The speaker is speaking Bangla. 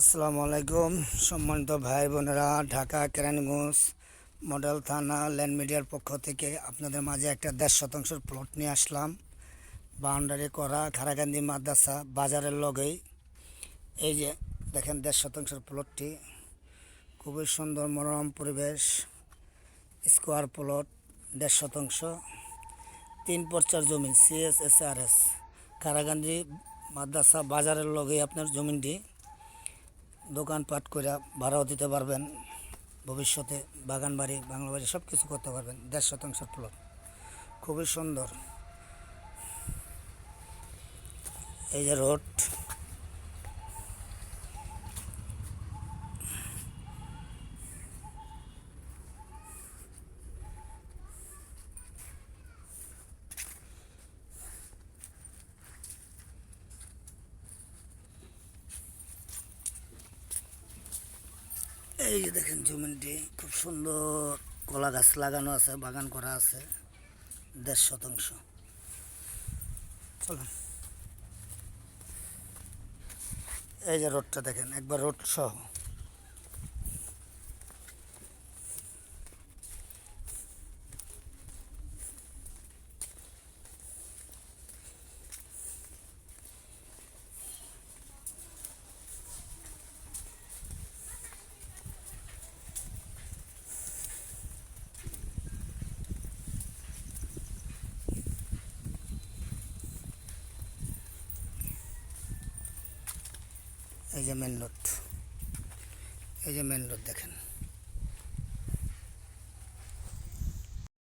আসসালামু আলাইকুম, সম্মানিত ভাই বোনেরা, ঢাকা কেরানীগঞ্জ মডেল থানা ল্যান্ড মিডিয়ার পক্ষ থেকে আপনাদের মাঝে একটা দেড় শতাংশের প্লট নিয়ে আসলাম। বাউন্ডারি করা খারাকান্দি মাদ্রাসা বাজারের লগেই। এই যে দেখেন দেড় শতাংশের প্লটটি, খুবই সুন্দর মনোরম পরিবেশ, স্কোয়ার প্লট, দেড় শতাংশ। তিন পর্চার জমি CS S R S Karagandhi মাদ্রাসা বাজারের লগেই আপনার জমিনটি। দোকানপাট করে ভাড়াও দিতে পারবেন, ভবিষ্যতে বাগান বাড়ি, বাংলা বাড়ি সব কিছু করতে পারবেন, দেড় শতাংশের প্লট। খুবই সুন্দর। এই যে রোড এই যে দেখেন জমিনটি, খুব সুন্দর কলা গাছ লাগানো আছে, বাগান করা আছে, দেড় শতাংশ। চলুন। এই যে রোডটা দেখেন, একবার রোড সহ। এই যে মেন রোড এই যে মেন রোড দেখেন।